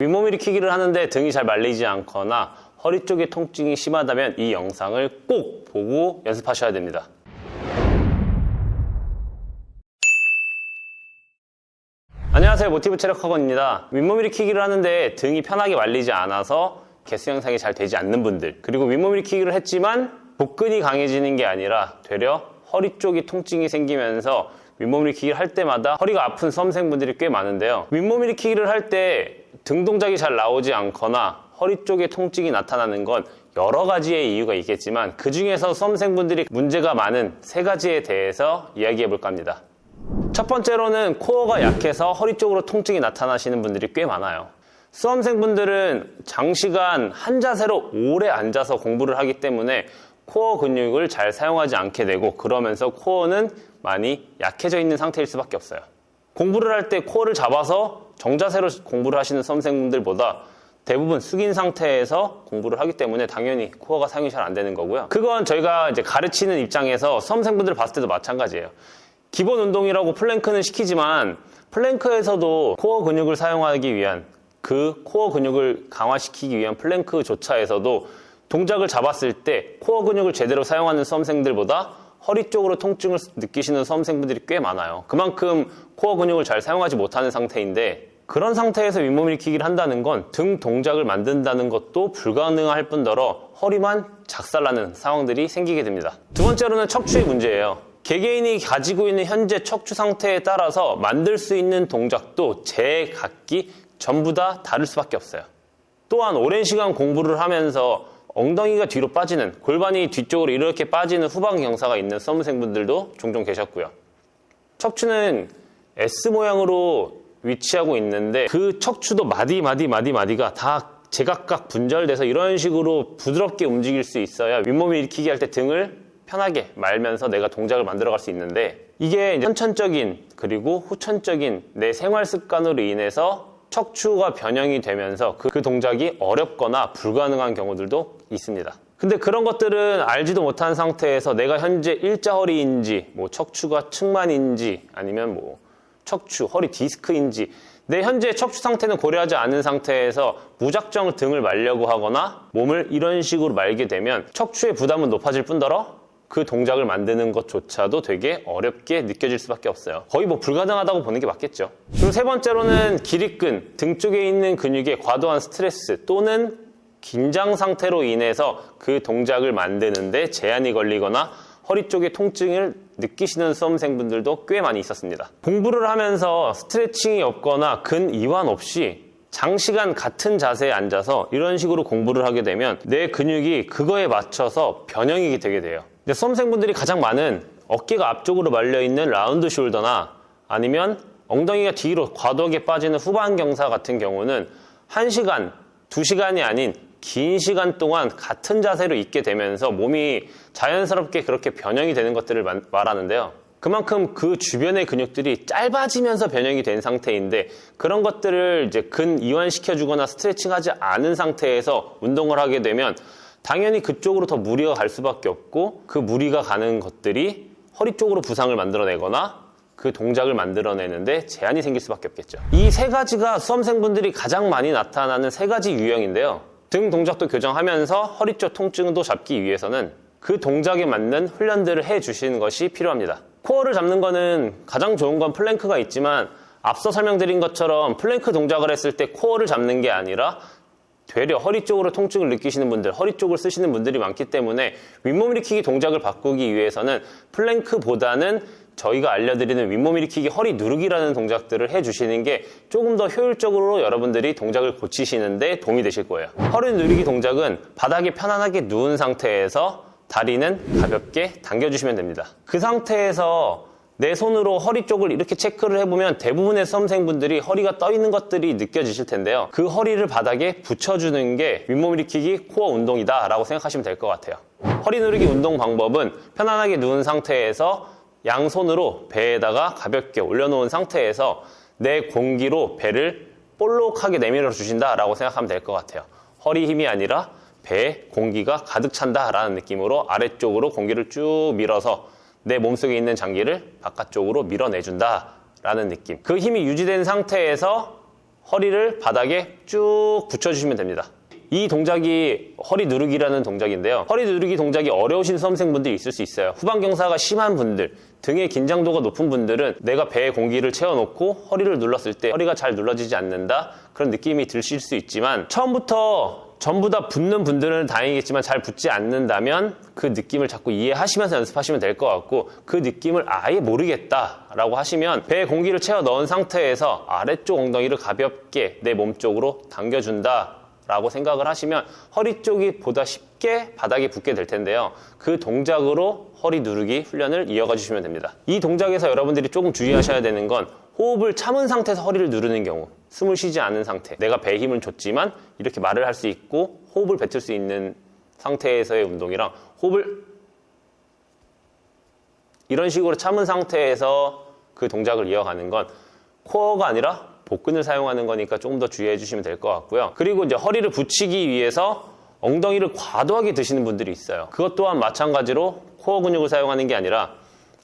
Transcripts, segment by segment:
윗몸 일으키기를 하는데 등이 잘 말리지 않거나 허리 쪽에 통증이 심하다면 이 영상을 꼭 보고 연습하셔야 됩니다. 안녕하세요. 모티브 체력학원입니다. 윗몸 일으키기를 하는데 등이 편하게 말리지 않아서 개수 형상이 잘 되지 않는 분들 그리고 윗몸 일으키기를 했지만 복근이 강해지는 게 아니라 되려 허리 쪽이 통증이 생기면서 윗몸 일으키기를 할 때마다 허리가 아픈 수험생분들이 꽤 많은데요. 윗몸 일으키기를 할때 등 동작이 잘 나오지 않거나 허리 쪽에 통증이 나타나는 건 여러 가지의 이유가 있겠지만 그 중에서 수험생분들이 문제가 많은 세 가지에 대해서 이야기해 볼까 합니다 첫 번째로는 코어가 약해서 허리 쪽으로 통증이 나타나시는 분들이 꽤 많아요. 수험생분들은 장시간 한 자세로 오래 앉아서 공부를 하기 때문에 코어 근육을 잘 사용하지 않게 되고 그러면서 코어는 많이 약해져 있는 상태일 수밖에 없어요. 공부를 할 때 코어를 잡아서 정자세로 공부를 하시는 수험생분들보다 대부분 숙인 상태에서 공부를 하기 때문에 당연히 코어가 사용이 잘 안 되는 거고요. 그건 저희가 이제 가르치는 입장에서 수험생분들을 봤을 때도 마찬가지예요. 기본 운동이라고 플랭크는 시키지만 플랭크에서도 코어 근육을 사용하기 위한 그 코어 근육을 강화시키기 위한 플랭크조차에서도 동작을 잡았을 때 코어 근육을 제대로 사용하는 수험생들보다 허리 쪽으로 통증을 느끼시는 수험생분들이 꽤 많아요. 그만큼 코어 근육을 잘 사용하지 못하는 상태인데 그런 상태에서 윗몸 일으키기를 한다는 건 등 동작을 만든다는 것도 불가능할 뿐더러 허리만 작살나는 상황들이 생기게 됩니다. 두 번째로는 척추의 문제예요. 개개인이 가지고 있는 현재 척추 상태에 따라서 만들 수 있는 동작도 제 각기 전부 다 다를 수밖에 없어요. 또한 오랜 시간 공부를 하면서 엉덩이가 뒤로 빠지는 골반이 뒤쪽으로 이렇게 빠지는 후방 경사가 있는 수험생분들도 종종 계셨고요. 척추는 S 모양으로 위치하고 있는데 그 척추도 마디 마디 마디 마디가 다 제각각 분절돼서 이런 식으로 부드럽게 움직일 수 있어야 윗몸을 일으키기 할 때 등을 편하게 말면서 내가 동작을 만들어갈 수 있는데 이게 선천적인 그리고 후천적인 내 생활 습관으로 인해서 척추가 변형이 되면서 그, 그 동작이 어렵거나 불가능한 경우들도 있습니다. 근데 그런 것들은 알지도 못한 상태에서 내가 현재 일자허리인지 뭐 척추가 측만인지 아니면 뭐 척추, 허리 디스크인지 내 현재 척추 상태는 고려하지 않은 상태에서 무작정 등을 말려고 하거나 몸을 이런 식으로 말게 되면 척추의 부담은 높아질 뿐더러 그 동작을 만드는 것조차도 되게 어렵게 느껴질 수밖에 없어요. 거의 뭐 불가능하다고 보는 게 맞겠죠. 그리고 세 번째로는 기립근, 등 쪽에 있는 근육의 과도한 스트레스 또는 긴장 상태로 인해서 그 동작을 만드는데 제한이 걸리거나 허리 쪽에 통증을 느끼시는 수험생분들도 꽤 많이 있었습니다. 공부를 하면서 스트레칭이 없거나 근 이완 없이 장시간 같은 자세에 앉아서 이런 식으로 공부를 하게 되면 내 근육이 그거에 맞춰서 변형이 되게 돼요. 근데 수험생분들이 가장 많은 어깨가 앞쪽으로 말려 있는 라운드 숄더나 아니면 엉덩이가 뒤로 과도하게 빠지는 후반 경사 같은 경우는 1시간, 2시간이 아닌 긴 시간 동안 같은 자세로 있게 되면서 몸이 자연스럽게 그렇게 변형이 되는 것들을 말하는데요. 그만큼 그 주변의 근육들이 짧아지면서 변형이 된 상태인데 그런 것들을 이제 근 이완시켜 주거나 스트레칭 하지 않은 상태에서 운동을 하게 되면 당연히 그쪽으로 더 무리가 갈 수밖에 없고 그 무리가 가는 것들이 허리 쪽으로 부상을 만들어내거나 그 동작을 만들어내는데 제한이 생길 수밖에 없겠죠. 이 세 가지가 수험생분들이 가장 많이 나타나는 세 가지 유형인데요. 등 동작도 교정하면서 허리 쪽 통증도 잡기 위해서는 그 동작에 맞는 훈련들을 해 주시는 것이 필요합니다. 코어를 잡는 거는 가장 좋은 건 플랭크가 있지만 앞서 설명드린 것처럼 플랭크 동작을 했을 때 코어를 잡는 게 아니라 되려 허리 쪽으로 통증을 느끼시는 분들, 허리 쪽을 쓰시는 분들이 많기 때문에 윗몸 일으키기 동작을 바꾸기 위해서는 플랭크보다는 저희가 알려드리는 윗몸 일으키기 허리 누르기라는 동작들을 해주시는 게 조금 더 효율적으로 여러분들이 동작을 고치시는데 도움이 되실 거예요. 허리 누르기 동작은 바닥에 편안하게 누운 상태에서 다리는 가볍게 당겨주시면 됩니다. 그 상태에서 내 손으로 허리 쪽을 이렇게 체크를 해보면 대부분의 수험생분들이 허리가 떠 있는 것들이 느껴지실 텐데요. 그 허리를 바닥에 붙여주는 게 윗몸 일으키기 코어 운동이다 라고 생각하시면 될 것 같아요. 허리 누르기 운동 방법은 편안하게 누운 상태에서 양손으로 배에다가 가볍게 올려놓은 상태에서 내 공기로 배를 볼록하게 내밀어 주신다라고 생각하면 될 것 같아요. 허리 힘이 아니라 배에 공기가 가득 찬다라는 느낌으로 아래쪽으로 공기를 쭉 밀어서 내 몸속에 있는 장기를 바깥쪽으로 밀어내준다라는 느낌. 그 힘이 유지된 상태에서 허리를 바닥에 쭉 붙여주시면 됩니다. 이 동작이 허리 누르기라는 동작인데요. 허리 누르기 동작이 어려우신 수험생분들이 있을 수 있어요. 후방 경사가 심한 분들, 등의 긴장도가 높은 분들은 내가 배에 공기를 채워놓고 허리를 눌렀을 때 허리가 잘 눌러지지 않는다? 그런 느낌이 드실 수 있지만 처음부터 전부 다 붙는 분들은 다행이겠지만 잘 붙지 않는다면 그 느낌을 자꾸 이해하시면서 연습하시면 될 것 같고 그 느낌을 아예 모르겠다라고 하시면 배에 공기를 채워 넣은 상태에서 아래쪽 엉덩이를 가볍게 내 몸 쪽으로 당겨준다 라고 생각을 하시면 허리 쪽이 보다 쉽게 바닥에 붙게 될 텐데요. 그 동작으로 허리 누르기 훈련을 이어가 주시면 됩니다. 이 동작에서 여러분들이 조금 주의하셔야 되는 건 호흡을 참은 상태에서 허리를 누르는 경우, 숨을 쉬지 않은 상태, 내가 배에 힘을 줬지만 이렇게 말을 할 수 있고 호흡을 뱉을 수 있는 상태에서의 운동이랑 호흡을 이런 식으로 참은 상태에서 그 동작을 이어가는 건 코어가 아니라 복근을 사용하는 거니까 조금 더 주의해 주시면 될 것 같고요. 그리고 이제 허리를 붙이기 위해서 엉덩이를 과도하게 드시는 분들이 있어요. 그것 또한 마찬가지로 코어 근육을 사용하는 게 아니라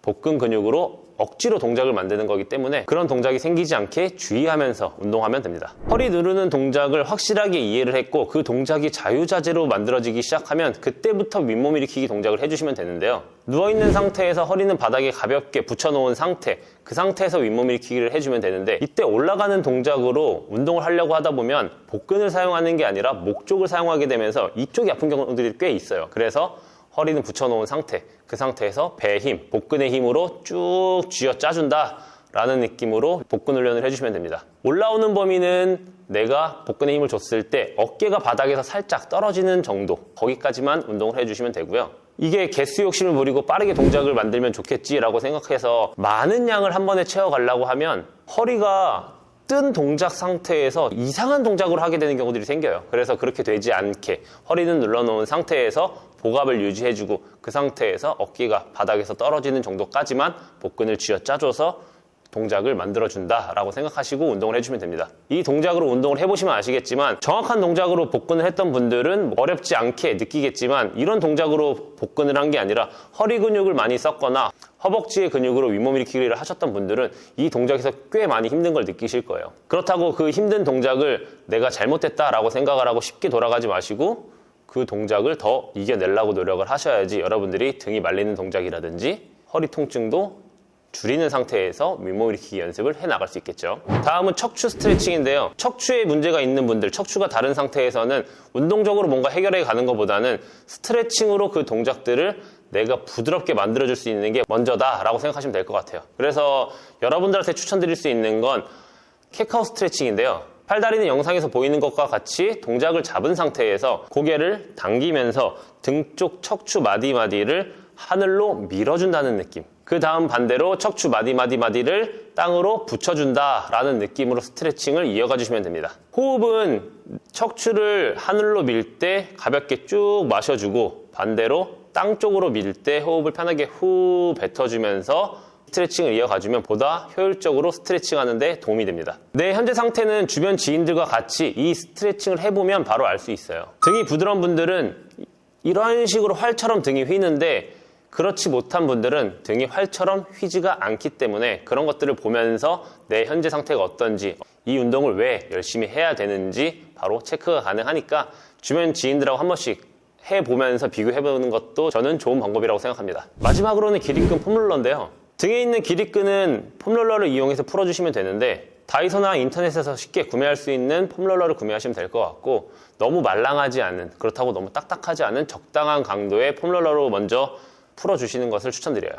복근 근육으로 억지로 동작을 만드는 거기 때문에 그런 동작이 생기지 않게 주의하면서 운동하면 됩니다. 허리 누르는 동작을 확실하게 이해를 했고 그 동작이 자유자재로 만들어지기 시작하면 그때부터 윗몸 일으키기 동작을 해주시면 되는데요. 누워있는 상태에서 허리는 바닥에 가볍게 붙여놓은 상태 그 상태에서 윗몸 일으키기를 해주면 되는데 이때 올라가는 동작으로 운동을 하려고 하다 보면 복근을 사용하는 게 아니라 목 쪽을 사용하게 되면서 이쪽이 아픈 경우들이 꽤 있어요. 그래서 허리는 붙여놓은 상태, 그 상태에서 배의 힘, 복근의 힘으로 쭉 쥐어 짜준다. 라는 느낌으로 복근 훈련을 해주시면 됩니다. 올라오는 범위는 내가 복근의 힘을 줬을 때 어깨가 바닥에서 살짝 떨어지는 정도, 거기까지만 운동을 해주시면 되고요. 이게 개수 욕심을 부리고 빠르게 동작을 만들면 좋겠지라고 생각해서 많은 양을 한 번에 채워가려고 하면 허리가 뜬 동작 상태에서 이상한 동작으로 하게 되는 경우들이 생겨요. 그래서 그렇게 되지 않게 허리는 눌러놓은 상태에서 복압을 유지해주고 그 상태에서 어깨가 바닥에서 떨어지는 정도까지만 복근을 쥐어 짜줘서 동작을 만들어준다라고 생각하시고 운동을 해주시면 됩니다. 이 동작으로 운동을 해보시면 아시겠지만 정확한 동작으로 복근을 했던 분들은 어렵지 않게 느끼겠지만 이런 동작으로 복근을 한 게 아니라 허리 근육을 많이 썼거나 허벅지의 근육으로 윗몸 일으키기를 하셨던 분들은 이 동작에서 꽤 많이 힘든 걸 느끼실 거예요. 그렇다고 그 힘든 동작을 내가 잘못했다라고 생각을 하고 쉽게 돌아가지 마시고 그 동작을 더 이겨내려고 노력을 하셔야지 여러분들이 등이 말리는 동작이라든지 허리 통증도 줄이는 상태에서 윗몸 일으키기 연습을 해 나갈 수 있겠죠. 다음은 척추 스트레칭인데요. 척추에 문제가 있는 분들, 척추가 다른 상태에서는 운동적으로 뭔가 해결해 가는 것보다는 스트레칭으로 그 동작들을 내가 부드럽게 만들어줄 수 있는 게 먼저다라고 생각하시면 될 것 같아요. 그래서 여러분들한테 추천드릴 수 있는 건 캣카우 스트레칭인데요. 팔다리는 영상에서 보이는 것과 같이 동작을 잡은 상태에서 고개를 당기면서 등 쪽 척추 마디마디를 하늘로 밀어준다는 느낌. 그 다음 반대로 척추 마디마디마디를 땅으로 붙여준다라는 느낌으로 스트레칭을 이어가 주시면 됩니다. 호흡은 척추를 하늘로 밀 때 가볍게 쭉 마셔주고 반대로 땅 쪽으로 밀 때 호흡을 편하게 후 뱉어주면서 스트레칭을 이어가주면 보다 효율적으로 스트레칭 하는데 도움이 됩니다. 내 현재 상태는 주변 지인들과 같이 이 스트레칭을 해보면 바로 알 수 있어요. 등이 부드러운 분들은 이런 식으로 활처럼 등이 휘는데 그렇지 못한 분들은 등이 활처럼 휘지가 않기 때문에 그런 것들을 보면서 내 현재 상태가 어떤지 이 운동을 왜 열심히 해야 되는지 바로 체크가 가능하니까 주변 지인들하고 한 번씩 해보면서 비교해보는 것도 저는 좋은 방법이라고 생각합니다. 마지막으로는 기립근 폼롤러인데요. 등에 있는 기립근은 폼롤러를 이용해서 풀어주시면 되는데 다이소나 인터넷에서 쉽게 구매할 수 있는 폼롤러를 구매하시면 될 것 같고 너무 말랑하지 않은 그렇다고 너무 딱딱하지 않은 적당한 강도의 폼롤러로 먼저 풀어주시는 것을 추천드려요.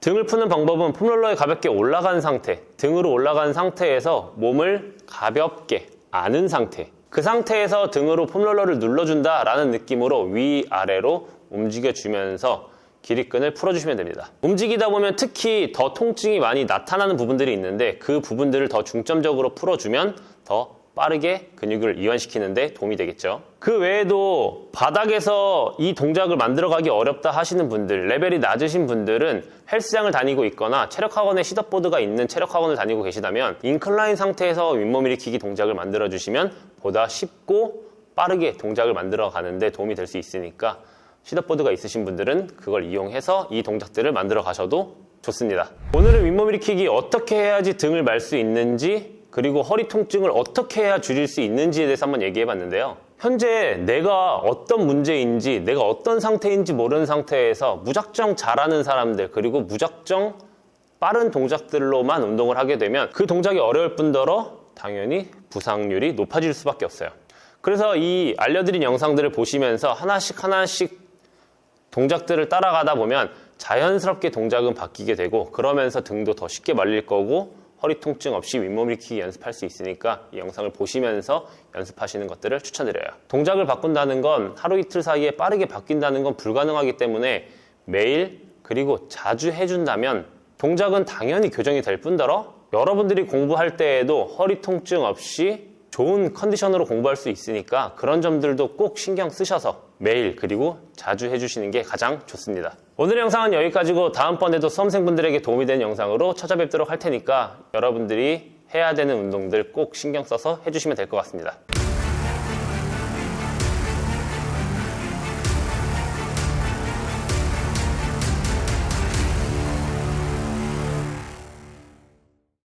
등을 푸는 방법은 폼롤러에 가볍게 올라간 상태, 등으로 올라간 상태에서 몸을 가볍게 아는 상태, 그 상태에서 등으로 폼롤러를 눌러준다라는 느낌으로 위아래로 움직여주면서 기립근을 풀어주시면 됩니다. 움직이다 보면 특히 더 통증이 많이 나타나는 부분들이 있는데 그 부분들을 더 중점적으로 풀어주면 더 빠르게 근육을 이완시키는데 도움이 되겠죠. 그 외에도 바닥에서 이 동작을 만들어가기 어렵다 하시는 분들, 레벨이 낮으신 분들은 헬스장을 다니고 있거나 체력학원에 시더보드가 있는 체력학원을 다니고 계시다면 인클라인 상태에서 윗몸 일으키기 동작을 만들어주시면 보다 쉽고 빠르게 동작을 만들어 가는데 도움이 될 수 있으니까 시더보드가 있으신 분들은 그걸 이용해서 이 동작들을 만들어 가셔도 좋습니다. 오늘은 윗몸 일으키기 어떻게 해야지 등을 말 수 있는지 그리고 허리 통증을 어떻게 해야 줄일 수 있는지에 대해서 한번 얘기해 봤는데요. 현재 내가 어떤 문제인지 내가 어떤 상태인지 모르는 상태에서 무작정 잘하는 사람들 그리고 무작정 빠른 동작들로만 운동을 하게 되면 그 동작이 어려울 뿐더러 당연히 부상률이 높아질 수밖에 없어요. 그래서 이 알려드린 영상들을 보시면서 하나씩 하나씩 동작들을 따라가다 보면 자연스럽게 동작은 바뀌게 되고 그러면서 등도 더 쉽게 말릴 거고 허리 통증 없이 윗몸 일으키기 연습할 수 있으니까 이 영상을 보시면서 연습하시는 것들을 추천드려요. 동작을 바꾼다는 건 하루 이틀 사이에 빠르게 바뀐다는 건 불가능하기 때문에 매일 그리고 자주 해준다면 동작은 당연히 교정이 될 뿐더러 여러분들이 공부할 때에도 허리 통증 없이 좋은 컨디션으로 공부할 수 있으니까 그런 점들도 꼭 신경 쓰셔서 매일 그리고 자주 해주시는 게 가장 좋습니다. 오늘 영상은 여기까지고 다음번에도 수험생분들에게 도움이 되는 영상으로 찾아뵙도록 할 테니까 여러분들이 해야 되는 운동들 꼭 신경 써서 해주시면 될 것 같습니다.